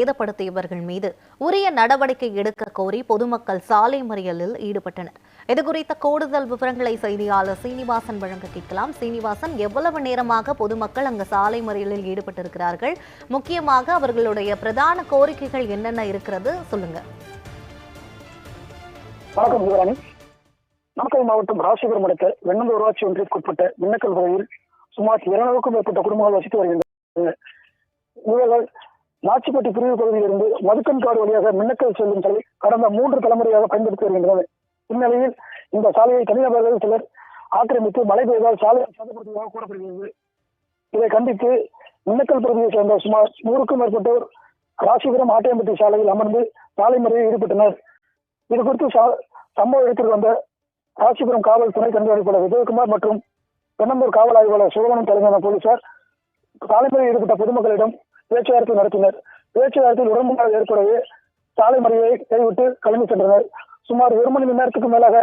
சேதப்படுத்தியவர்கள் மீது உரிய நடவடிக்கை எடுக்க கோரி பொதுமக்கள் சாலை மறியலில் ஈடுபட்டனர். இது குறித்த கூடுதல் விவரங்களை செய்தியாளர் சீனிவாசன் வழங்க கேட்கலாம். சீனிவாசன் எவ்வளவு நேரமாக பொதுமக்கள் அங்கு சாலை மறியலில் ஈடுபட்டிருக்கிறார்கள்? முக்கியமாக அவர்களுடைய பிரதான கோரிக்கைகள் என்னென்ன இருக்கிறது? சொல்லுங்க. வணக்கம் சிவராணி. நாமக்கல் மாவட்டம் ராசிபுரம் அடுத்த வெண்ணந்த ஊராட்சி ஒன்றியத்துக்குட்பட்ட மின்னக்கல் பகுதியில் சுமார் இருநூறுக்கும் மேற்பட்ட குடும்பங்கள் வசித்து வருகின்றன. இவர்கள் நாச்சிப்பட்டி பிரிவு பகுதியிலிருந்து மதுக்கன்காடு வழியாக மின்னக்கல் செல்லும் சாலை கடந்த மூன்று தலைமுறையாக பயன்படுத்தி வருகின்றனர் இந்நிலையில் இந்த சாலையை தனிநபர்கள் சிலர் ஆக்கிரமித்து மழை பெய்தால் சாலை சேதப்படுத்துவதாக கூறப்படுகிறது. இதை கண்டித்து மின்னக்கல் பகுதியைச் சேர்ந்த சுமார் நூறுக்கும் மேற்பட்டோர் ராசிபுரம் ஆட்டையம்பட்டி சாலையில் அமர்ந்து சாலை முறையில் ஈடுபட்டனர். இது குறித்து சம்பவ இடத்திற்கு வந்த ராசிபுரம் காவல் துணை கண்காணிப்பாளர் விஜயகுமார் மற்றும் பெண்ணம்பூர் காவல் ஆய்வாளர் சிவகணன் தலைமையிலான போலீசார் சாலை முறையில் ஈடுபட்ட பொதுமக்களிடம் பேச்சுவார்த்தை நடத்தினர். பேச்சுவார்த்தையில் உடன்பாடு ஏற்படவே சாலை மறியலை கைவிட்டு கிளம்பி சென்றனர். சுமார் ஒரு மணி நேரத்துக்கு மேலாக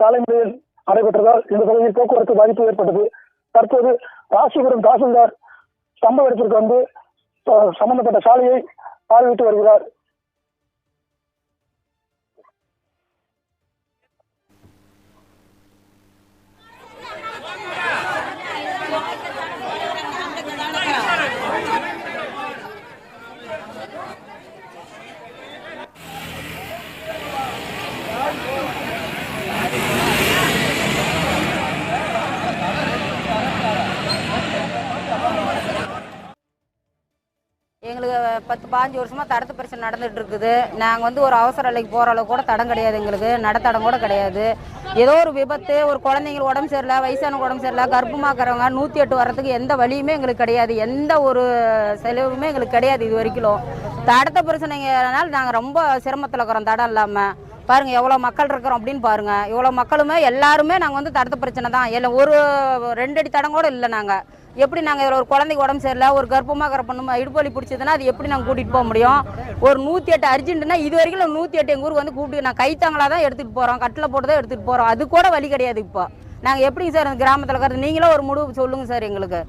சாலை மறியல் நடைபெற்றதால் இந்த பகுதியில் போக்குவரத்து பாதிப்பு ஏற்பட்டது. தற்போது ராசிபுரம் தாசில்தார் சம்பவ இடத்திற்கு வந்து சம்பந்தப்பட்ட சாலையை பார்வையிட்டு வருகிறார். எங்களுக்கு பத்து பாஞ்சு வருஷமா தடத்து பிரச்சனை நடந்துட்டு இருக்குது நாங்கள் வந்து ஒரு அவசர அலைக்கு போகிற அளவுக்கு கூட தடம் கிடையாது எங்களுக்கு. நடத்தடம் கூட கிடையாது. ஏதோ ஒரு விபத்து ஒரு குழந்தைங்களுக்கு உடம்பு சரியில்லை வயசானவங்க உடம்பு சரியில்லை கர்ப்பமாக்குறவங்க நூற்றி எட்டு வர்றதுக்கு எந்த வழியுமே எங்களுக்கு கிடையாது. எந்த ஒரு செலவுமே எங்களுக்கு கிடையாது இது வரைக்கும். தடத்த பிரச்சனைங்கிறனால நாங்கள் ரொம்ப சிரமத்தில் இருக்கிறோம் தடம் இல்லாமல் பாருங்க எவ்வளோ மக்கள் இருக்கிறோம் அப்படின்னு பாருங்க. இவ்வளோ மக்களுமே எல்லாருமே நாங்கள் வந்து தடுத்த பிரச்சனை தான். இல்லை ஒரு ரெண்டு அடி தடம் கூட இல்லை நாங்கள் எப்படி நாங்கள் இதில் ஒரு குழந்தைக்கு உடம்பு சரியில்லை ஒரு கர்ப்பமாக பொண்ணு இடுப்பலி பிடிச்சதுன்னா அது எப்படி நாங்கள் கூட்டிகிட்டு போக முடியும்? ஒரு நூற்றி எட்டு அர்ஜென்ட்னா இது வரைக்கும் நூற்றி எட்டு எங்கள் ஊருக்கு வந்து கூப்பிட்டு நான் கைத்தாங்களாக தான் எடுத்துகிட்டு போகிறோம் கட்டில் போட்டு தான் எடுத்துகிட்டு போகிறோம் அது கூட வழி கிடையாது இப்போ. நாங்கள் எப்படிங்க சார் இந்த கிராமத்தில் இருக்கிறது? நீங்களும் ஒரு முடிவு சொல்லுங்கள் சார் எங்களுக்கு.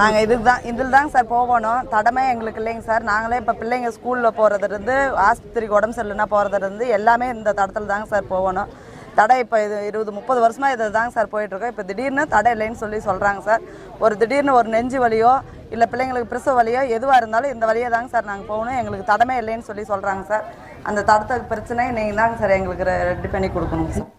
நாங்கள் இதுக்கு தான் இதில் தாங்க சார் போகணும். தடமே எங்களுக்கு இல்லைங்க சார். நாங்களே இப்போ பிள்ளைங்க ஸ்கூலில் போகிறதுலேருந்து ஆஸ்பத்திரிக்கு உடம்பு சரியில்லைன்னா போகிறதுலேருந்து எல்லாமே இந்த தடத்தில் தாங்க சார் போகணும். தடை இப்போ இது இருபது முப்பது வருஷமாக இதை தாங்க சார் போயிட்டுருக்கோம் இப்போ திடீர்னு தடை இல்லைன்னு சொல்லி சொல்கிறாங்க சார். ஒரு திடீர்னு ஒரு நெஞ்சு வலியோ இல்லை பிள்ளைங்களுக்கு பிரசவ வலியோ எதுவாக இருந்தாலும் இந்த வழியே தாங்க சார் நாங்கள் போகணும். எங்களுக்கு தடமே இல்லைன்னு சொல்லி சொல்கிறாங்க சார். அந்த தடத்துக்கு பிரச்சனை நீங்கள் தாங்க சார் எங்களுக்கு ரெடி பண்ணி கொடுக்கணும். சார்